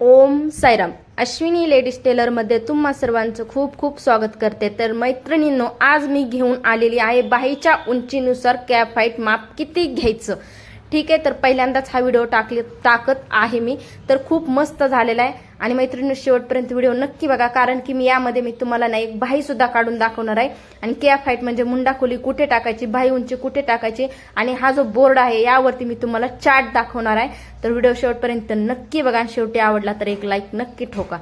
ओम Sairam Ashwini ladies टेलरमध्ये तुम्हा सर्वांचं खूप खूप स्वागत करते. तर मैत्रिणींनो आज मी घेऊन आलेली आहे बाईच्या उंचीनुसार कॅप हाईट माप किती घ्यायचं? ठीक आहे तर पहिल्यांदाच हा व्हिडिओ टाकले टाकत आहे मी. तर खूप मस्त झालेला आहे. आणि मैत्रिणी शेवटपर्यंत व्हिडिओ नक्की बघा कारण की मी यामध्ये मी तुम्हाला ना एक भाई सुद्धा काढून दाखवणार आहे. आणि कॅप फाईट म्हणजे मुंडा खोली कुठे टाकायची भाई उंची कुठे टाकायची आणि हा जो बोर्ड आहे यावरती मी तुम्हाला चार्ट दाखवणार आहे. तर व्हिडिओ शेवटपर्यंत नक्की बघा आणि शेवटी आवडला तर एक लाईक नक्की ठोका.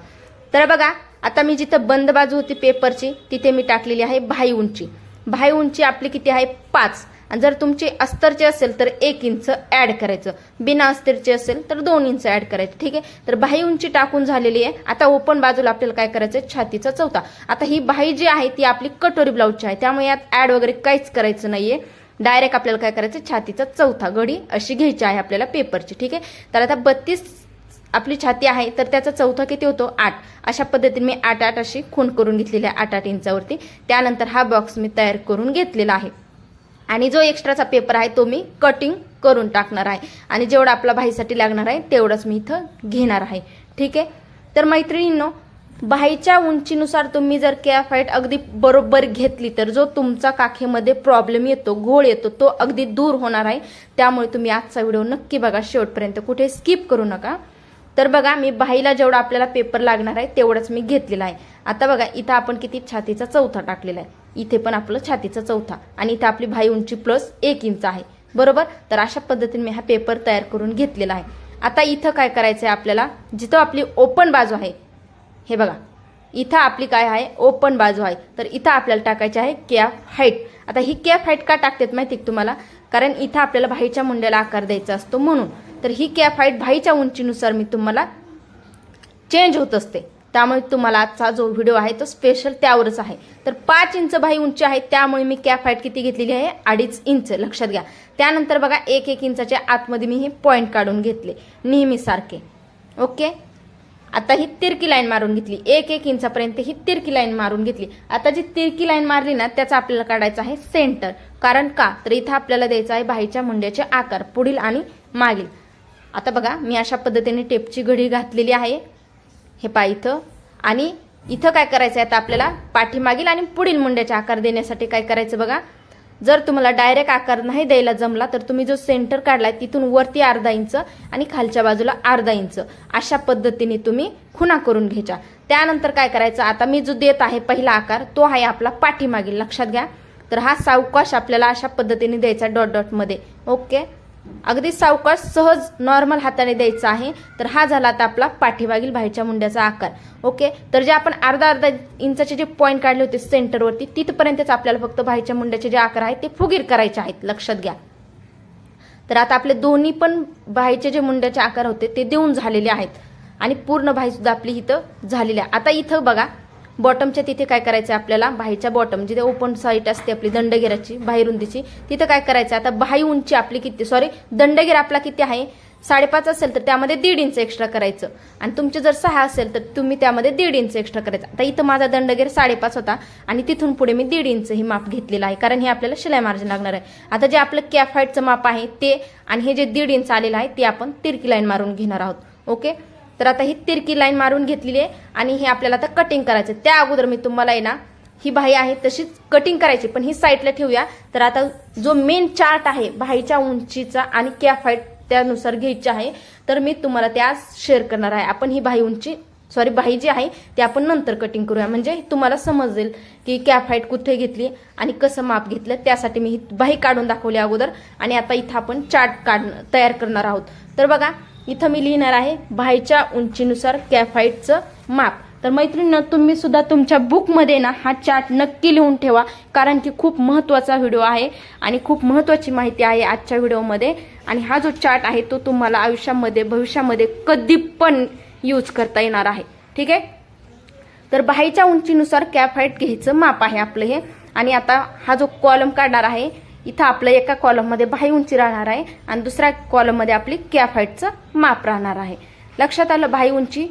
तर बघा आता मी जिथं बंद बाजू होती पेपरची तिथे मी टाकलेली आहे भाई उंची. भाई उंची आपली किती आहे? पाच. आणि जर तुमचे अस्तरचे असेल तर एक इंच ॲड करायचं. बिना अस्तरचे असेल तर दोन इंच ॲड करायचं. ठीक आहे? तर बाही उंची टाकून झालेली आहे. आता ओपन बाजूला आपल्याला काय करायचं छातीचा चौथा. आता ही बाही जी आहे ती आपली कटोरी ब्लाऊजची आहे. त्यामुळे यात ॲड वगैरे काहीच करायचं नाहीये. डायरेक्ट आपल्याला काय करायचं छातीचा चौथा गडी अशी घ्यायची आहे आपल्याला पेपरची ठीक आहे? तर आता बत्तीस आपली छाती आहे तर त्याचा चौथा किती होतो? आठ. अशा पद्धतीने मी आठ आठ अशी खून करून घेतलेली आहे आठ आठ इंचावरती. त्यानंतर हा बॉक्स मी तयार करून घेतलेला आहे. आणि जो एक्स्ट्राचा पेपर आहे तो मी कटिंग करून टाकणार आहे. आणि जेवढा आपला भाईसाठी लागणार आहे तेवढंच मी इथं घेणार आहे. ठीक आहे? तर मैत्रिणींनो बाईच्या उंचीनुसार तुम्ही जर कॅफ अगदी बरोबर घेतली तर जो तुमचा काखेमध्ये प्रॉब्लेम येतो घोळ येतो तो अगदी दूर होणार आहे. त्यामुळे तुम्ही आजचा व्हिडिओ नक्की बघा शेवटपर्यंत. कुठे स्किप करू नका. तर बघा मी बाईला जेवढा आपल्याला पेपर लागणार आहे तेवढंच मी घेतलेला आहे. आता बघा इथं आपण किती छातीचा चौथा टाकलेला आहे. इथे पण आपलं छातीचा चौथा आणि इथं आपली भाई उंची प्लस एक इंच आहे. बरोबर? तर अशा पद्धतीने मी हा पेपर तयार करून घेतलेला आहे. आता इथं काय करायचं आहे आपल्याला? जिथं आपली ओपन बाजू आहे. हे बघा. इथं आपली काय आहे? ओपन बाजू आहे. तर इथं आपल्याला टाकायची आहे कॅफ हाईट आता ही कॅफ हाईट का टाकतात माहिती तुम्हाला? कारण इथं आपल्याला भाईच्या मुंड्याला आकार द्यायचा असतो म्हणून. तर ही कॅफ हाईट भाईच्या उंचीनुसार मी तुम्हाला चेंज होत असते. त्यामुळे तुम्हाला आजचा जो व्हिडिओ आहे तो स्पेशल त्यावरच आहे. तर पाच इंच भाई उंची आहे त्यामुळे मी कॅप हाईट किती घेतलेली आहे? अडीच इंच लक्षात घ्या. त्यानंतर बघा एक एक इंचाच्या आतमध्ये मी हे पॉईंट काढून घेतले नेहमीसारखे ओके आता ही तिरकी लाईन मारून घेतली. एक एक इंचापर्यंत ही तिरकी लाईन मारून घेतली. आता जी तिरकी लाईन मारली ना त्याचा आपल्याला काढायचा आहे सेंटर कारण का? तर इथं आपल्याला द्यायचा आहे भाईच्या मुंड्याचे आकार पुढील आणि मागील. आता बघा मी अशा पद्धतीने टेपची घडी घातलेली आहे. हे पा इथं. आणि इथं काय करायचं आहे आता आपल्याला पाठीमागील आणि पुढील मुंड्याचे आकार देण्यासाठी काय करायचं बघा? जर तुम्हाला डायरेक्ट आकार नाही द्यायला जमला तर तुम्ही जो सेंटर काढलाय तिथून वरती अर्धा इंच आणि खालच्या बाजूला अर्धा इंच. अशा पद्धतीने तुम्ही खुणा करून घ्यायच्या त्यानंतर काय करायचं? आता मी जो देत आहे पहिला आकार तो आहे आपला पाठीमागील. लक्षात घ्या. तर हा सावकाश आपल्याला अशा पद्धतीने द्यायचा डॉट डॉटमध्ये. ओके अगदी सावकाश सहज नॉर्मल हाताने द्यायचा आहे. तर हा झाला आता आपला पाठीमागील बाहेरच्या मुंड्याचा आकार. ओके तर जे आपण अर्धा अर्धा इंचाचे जे पॉईंट काढले होते सेंटरवरती तिथपर्यंतच आपल्याला फक्त बाहेरच्या मुंड्याचे जे आकार आहेत ते फुगीर करायचे आहेत. लक्षात घ्या. तर आता आपले दोन्ही पण भाईचे जे मुंड्याचे आकार होते ते देऊन झालेले आहेत. आणि पूर्ण बाई सुद्धा आपली इथं झालेली आहे. आता इथं बघा बॉटमच्या तिथे काय करायचं आहे आपल्याला? बाईच्या बॉटम जिथे ओपन साईट असते आपली दंडगिराची बाहेरुंदीची तिथं काय करायचं? आता बाही उंची आपली किती सॉरी दंडगिर आपला किती आहे? साडेपाच असेल तर त्यामध्ये दीड इंच एक्स्ट्रा करायचं. आणि तुमचे जर सहा असेल तर तुम्ही त्यामध्ये दीड इंच एक्स्ट्रा करायचं. आता इथं माझा दंडगेर साडेपाच होता आणि तिथून पुढे मी दीड इंच ही माप घेतलेलं आहे कारण हे आपल्याला शिलाई मार्जिन लागणार आहे. आता जे आपलं कॅफ हाईटचं माप आहे ते आणि हे जे दीड इंच आलेलं आहे ते आपण तिरकी लाईन मारून घेणार आहोत. ओके तर आता ही तिरकी लाईन मारून घेतलेली आहे आणि हे आपल्याला आता कटिंग करायचं त्या अगोदर मी तुम्हाला आहे ना ही बाई आहे तशीच कटिंग करायची पण ही साईडला ठेवूया. तर आता जो मेन चार्ट आहे बाहीच्या उंचीचा आणि कॅफ हाईट त्यानुसार घ्यायची आहे. तर मी तुम्हाला त्या आज शेअर करणार आहे. आपण ही बाही उंची सॉरी बाही जी आहे ते आपण नंतर कटिंग करूया. म्हणजे तुम्हाला समजेल की कॅफ हाईट कुठे घेतली आणि कसं माप घेतलं त्यासाठी मी ही बाई काढून दाखवली अगोदर. आणि आता इथं आपण चार्ट काढ तयार करणार आहोत. तर बघा इथं मी लिहिणार आहे भाईच्या उंचीनुसार कॅफाईटचं माप. तर मैत्रिणींना तुम्ही सुद्धा तुमच्या बुकमध्ये ना हा चार्ट नक्की लिहून ठेवा कारण की खूप महत्त्वाचा व्हिडिओ आहे आणि खूप महत्त्वाची माहिती आहे आजच्या व्हिडिओमध्ये आणि हा जो चार्ट आहे तो तुम्हाला आयुष्यामध्ये भविष्यामध्ये कधी पण यूज करता येणार आहे. ठीक आहे? तर बाईच्या उंचीनुसार कॅफाईट घ्यायचं माप आहे आपलं हे. आणि आता हा जो कॉलम काढणार आहे इथं आपलं एका कॉलममध्ये बाही उंची राहणार आहे आणि दुसऱ्या कॉलममध्ये आपली कॅफ हाईटचं माप राहणार आहे. लक्षात आलं बाही उंची?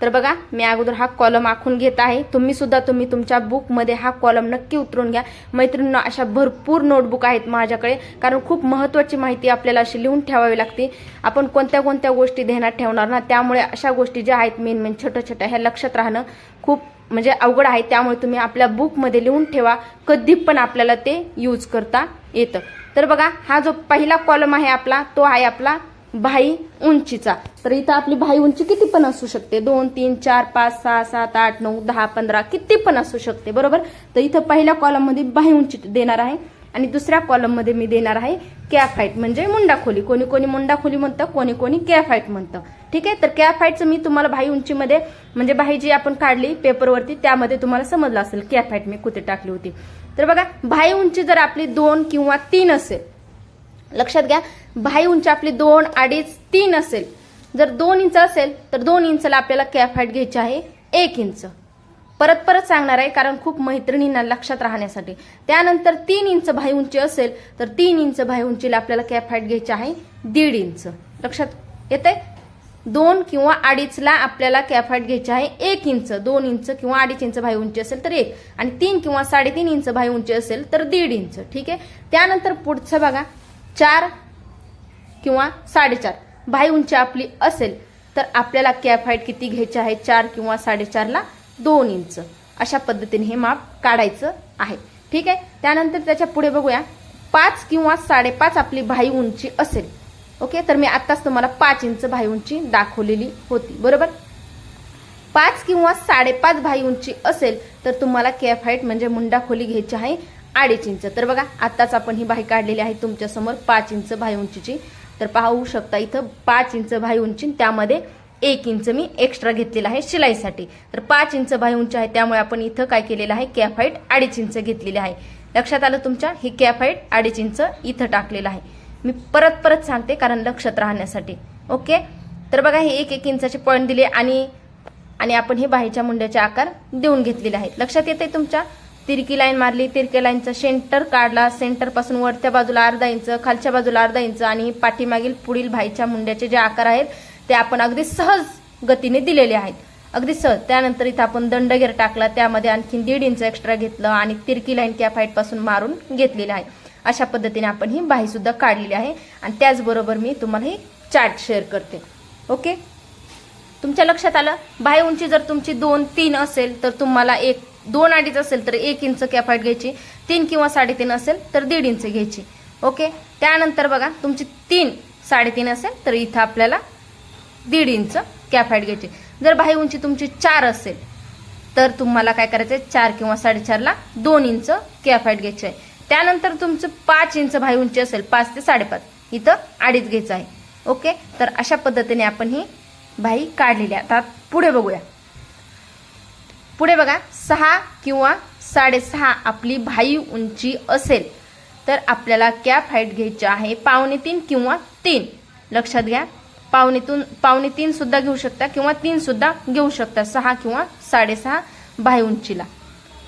तर बघा मी अगोदर हा कॉलम आखून घेत आहे. तुम्ही सुद्धा तुम्ही तुमच्या बुकमध्ये हा कॉलम नक्की उतरून घ्या. मैत्रिणींना अशा भरपूर नोटबुक आहेत माझ्याकडे. कारण खूप महत्त्वाची माहिती आपल्याला अशी लिहून ठेवावी लागते. आपण कोणत्या कोणत्या गोष्टी ध्यानात ठेवणार ना त्यामुळे अशा गोष्टी ज्या आहेत मेन मेन छोट्या छोट्या ह्या लक्षात राहणं खूप म्हणजे अवघड आहे. त्यामुळे तुम्ही आपल्या बुकमध्ये लिहून ठेवा. कधी पण आपल्याला ते यूज करता येतं. तर बघा हा जो पहिला कॉलम आहे आपला तो आहे आपला भाई उंचीचा. तर इथं आपली भाई उंची किती पण असू शकते. दोन तीन चार पाच सहा सात आठ नऊ दहा पंधरा किती पण असू शकते. बरोबर? तर इथं पहिल्या कॉलममध्ये भाई उंची देणार आहे. आणि दुसऱ्या कॉलममध्ये मी देणार आहे कॅफाईट म्हणजे मुंडाखोली कोणी कोणी मुंडाखोली म्हणतं कोणी कोणी कॅफाईट म्हणतं. ठीक आहे? तर कॅफाईटचं मी तुम्हाला भाई उंचीमध्ये म्हणजे भाई जी आपण काढली पेपरवरती त्यामध्ये तुम्हाला समजलं असेल. कॅफाईट मी कुठे टाकली होती. तर बघा भाई उंची जर आपली दोन किंवा तीन असेल लक्षात घ्या भाई उंची आपली दोन अडीच तीन असेल. जर दोन इंच असेल तर दोन इंचला आपल्याला कॅप हाईट घ्यायची आहे एक इंच. परत परत सांगणार आहे कारण खूप मैत्रिणींना लक्षात राहण्यासाठी. त्यानंतर तीन इंच भाई उंची असेल तर तीन इंच भाई उंचीला आपल्याला कॅप हाईट घ्यायची आहे दीड इंच. लक्षात येते दोन किंवा अडीचला आपल्याला कॅप हाईट घ्यायची आहे एक इंच. दोन इंच किंवा अडीच इंच भाई उंची असेल तर एक. आणि तीन किंवा साडेतीन इंच भाई उंची असेल तर दीड इंच. ठीक आहे? त्यानंतर पुढचं बघा. चार किंवा साडेचार. भाई उंची आपली असेल तर आपल्याला कॅप हाईट किती घ्यायची आहे? चार किंवा साडेचारला दोन इंच. अशा पद्धतीने हे माप काढायचं आहे. ठीक आहे? त्यानंतर त्याच्या पुढे बघूया. पाच किंवा साडेपाच आपली भाई उंची असेल. ओके? तर मी आत्ताच तुम्हाला पाच इंच भाई उंची दाखवलेली होती. बरोबर? पाच किंवा साडेपाच भाई उंची असेल तर तुम्हाला कॅप हाईट म्हणजे मुंडा खोली घ्यायची आहे. अडीच इंच. तर बघा आत्ताच आपण ही बाही काढलेली आहे तुमच्यासमोर पाच इंच भाई उंचीची. तर पाहू शकता इथं पाच इंच भाई उंची त्यामध्ये एक इंच मी एक्स्ट्रा घेतलेला आहे शिलाईसाठी. तर पाच इंच भाई उंची आहे त्यामुळे आपण इथं काय केलेलं आहे? कॅप हाईट अडीच इंच घेतलेली आहे. लक्षात आलं तुमच्या? ही कॅप हाईट अडीच इंच इथं टाकलेलं आहे. मी परत परत सांगते कारण लक्षात राहण्यासाठी. ओके तर बघा हे एक एक इंचाचे पॉईंट दिले आणि आणि आपण हे बाहेरच्या मुंड्याचे आकार देऊन घेतलेले आहेत. लक्षात येते तुमच्या? तिरकी लाईन मारली. तिरकी लाईनचा सेंटर काढला. सेंटरपासून वरच्या बाजूला अर्धा इंच खालच्या बाजूला अर्धा इंच आणि पाठीमागील पुढील भाईच्या मुंड्याचे जे आकार आहेत ते आपण अगदी सहज गतीने दिलेले आहेत. अगदी सहज. त्यानंतर इथं आपण दंडगेर टाकला. त्यामध्ये आणखी दीड इंच एक्स्ट्रा घेतलं आणि तिरकी लाईन कॅप हाईटपासून मारून घेतलेली आहे. अशा पद्धतीने आपण ही बाहीसुद्धा काढलेली आहे. आणि त्याचबरोबर मी तुम्हाला ही चार्ट शेअर करते. ओके तुमच्या लक्षात आलं? बाही उंची जर तुमची दोन तीन असेल तर तुम्हाला एक दोन अडीच असेल तर एक इंच कॅफाईट घ्यायची तीन किंवा साडेतीन असेल तर दीड इंच घ्यायची. ओके त्यानंतर बघा तुमची तीन साडेतीन असेल तर इथं आपल्याला दीड इंच कॅफाईट घ्यायची. जर बाही उंची तुमची चार असेल तर तुम्हाला काय करायचं आहे चार किंवा साडेचारला दोन इंच कॅफाईट घ्यायची आहे. त्यानंतर तुमचं पाच इंच बाही उंची असेल पाच ते साडेपाच इथं अडीच घ्यायचं आहे. ओके तर अशा पद्धतीने आपण ही बाई काढलेली आता पुढे बघूया. पुढे बघा सहा किंवा साडेसहा आपली भाई उंची असेल तर आपल्याला कॅप हाईट घ्यायची आहे? पावणे तीन किंवा तीन. लक्षात घ्या पावणेतून पावणे तीन सुद्धा घेऊ शकता किंवा तीन सुद्धा घेऊ शकता सहा किंवा साडेसहा भाई उंचीला.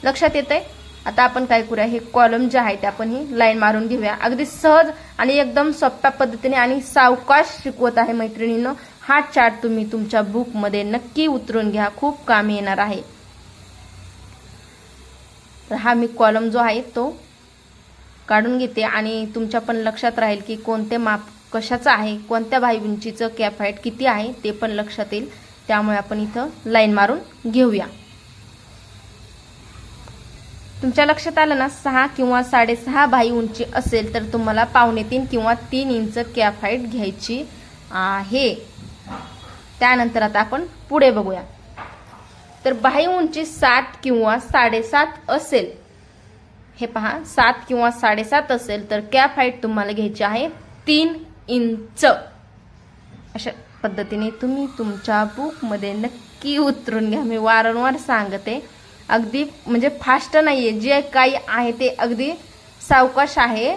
लक्षात येत आहे आता आपण काय करूया? हे कॉलम जे आहे ते आपण ही लाईन मारून घेऊया. अगदी सहज आणि एकदम सोप्या पद्धतीने आणि सावकाश शिकवत आहे मैत्रिणीनं हा चार्ट तुम्ही तुमच्या बुकमध्ये नक्की उतरून घ्या. खूप कामी येणार आहे. तर हा मी कॉलम जो आहे तो काढून घेते आणि तुमच्या पण लक्षात राहील की कोणते माप कशाचं आहे कोणत्या भाई उंचीचं कॅप हाईट किती आहे ते पण लक्षात येईल. त्यामुळे आपण इथं लाईन मारून घेऊया. तुमच्या लक्षात आलं ना सहा किंवा साडेसहा भाई उंची असेल तर तुम्हाला पावणे तीन किंवा तीन इंच कॅप हाईट घ्यायची आहे. त्यानंतर आता आपण पुढे बघूया. तर बाह्य उंची सात किंवा साडेसात असेल. हे पहा सात किंवा साडेसात असेल तर कॅप हाईट तुम्हाला घ्यायची आहे तीन इंच. अशा पद्धतीने तुम्ही तुमच्या बुकमध्ये नक्की उतरून घ्या. मी वारंवार सांगते अगदी म्हणजे फास्ट नाही आहे जे काही आहे ते अगदी सावकाश आहे.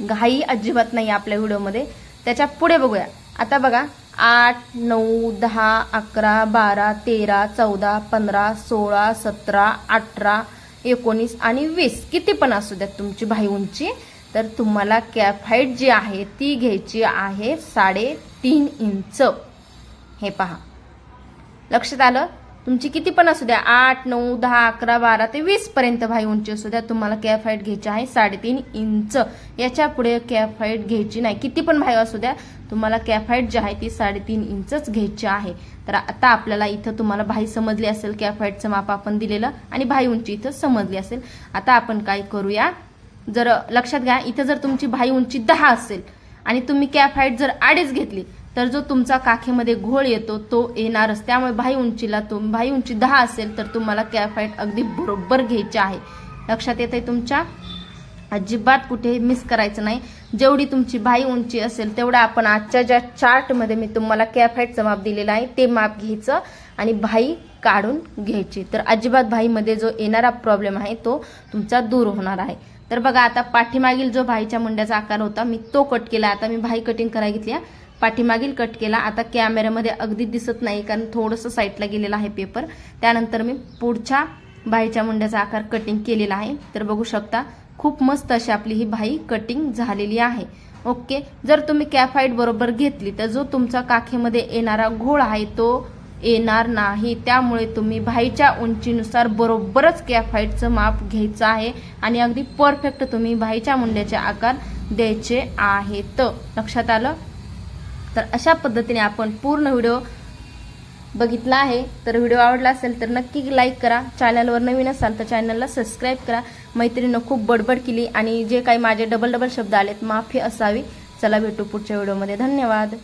घाई अजिबात नाही आपल्या व्हिडिओमध्ये. त्याच्या पुढे बघूया. आता बघा आठ नऊ दहा अकरा बारा तेरा चौदा पंधरा सोळा सतरा अठरा एकोणीस आणि वीस. किती पण असू द्या तुमची भाई उंची तर तुम्हाला कॅप हाईट जी आहे ती घ्यायची आहे साडेतीन इंच. हे पहा. लक्षात आलं? तुमची किती पण असू द्या आठ नऊ दहा अकरा बारा ते वीस पर्यंत भाई उंची असू द्या तुम्हाला कॅफ हाईट घ्यायची आहे साडेतीन इंच. याच्यापुढे कॅफ हाईट घ्यायची नाही. किती पण भाई असू द्या तुम्हाला कॅफ हाईट जी आहे ती साडेतीन इंचच घ्यायची आहे. तर आता आपल्याला इथं तुम्हाला भाई समजली असेल कॅफ हाईटचं माप आपण दिलेलं आणि भाई उंची इथं समजली असेल. आता आपण काय करूया? जर लक्षात घ्या इथं जर तुमची भाई उंची दहा असेल आणि तुम्ही कॅफ हाईट जर आडीच घेतली तर जो तुमचा काखेमध्ये घोळ येतो तो येणारच. त्यामुळे भाई उंचीला तुम भाई उंची दहा असेल तर तुम्हाला कॅफाईट अगदी बरोबर घ्यायची आहे. लक्षात येते तुमच्या? अजिबात कुठे मिस करायचं नाही. जेवढी तुमची भाई उंची असेल तेवढा आपण आजच्या ज्या चार्टमध्ये मी तुम्हाला कॅफाईटचं माप दिलेलं आहे ते माप घ्यायचं आणि भाई काढून घ्यायची. तर अजिबात भाईमध्ये जो येणारा प्रॉब्लेम आहे तो तुमचा दूर होणार आहे. तर बघा आता पाठीमागील जो भाईच्या मुंड्याचा आकार होता मी तो कट केला. आता मी भाई कटिंग करायला घेतली आहे. पाठीमागील कट केला. आता कॅमेऱ्यामध्ये अगदी दिसत नाही कारण थोडंसं साईडला गेलेलं आहे पेपर त्यानंतर मी पुढच्या भाईच्या मुंड्याचा आकार कटिंग केलेला आहे. तर बघू शकता खूप मस्त अशी आपली ही भाई कटिंग झालेली आहे. ओके जर तुम्ही कॅफाईट बरोबर घेतली तर जो तुमचा काखेमध्ये येणारा घोळ आहे तो येणार नाही. त्यामुळे तुम्ही भाईच्या उंचीनुसार बरोबरच कॅफाईटचं माप घ्यायचं आहे आणि अगदी परफेक्ट तुम्ही भाईच्या मुंड्याचे आकार द्यायचे आहेत. लक्षात आलं? तर अशा पद्धतीने आपण पूर्ण व्हिडिओ बघितला आहे. तर व्हिडिओ आवडला असेल तर नक्की लाईक करा. चॅनलवर नवीन असाल तर चॅनलला सबस्क्राईब करा. मैत्रिणीनं खूप बडबड केली आणि जे काही माझे डबल डबल शब्द आलेत माफी असावी. चला भेटू पुढच्या व्हिडिओमध्ये. धन्यवाद.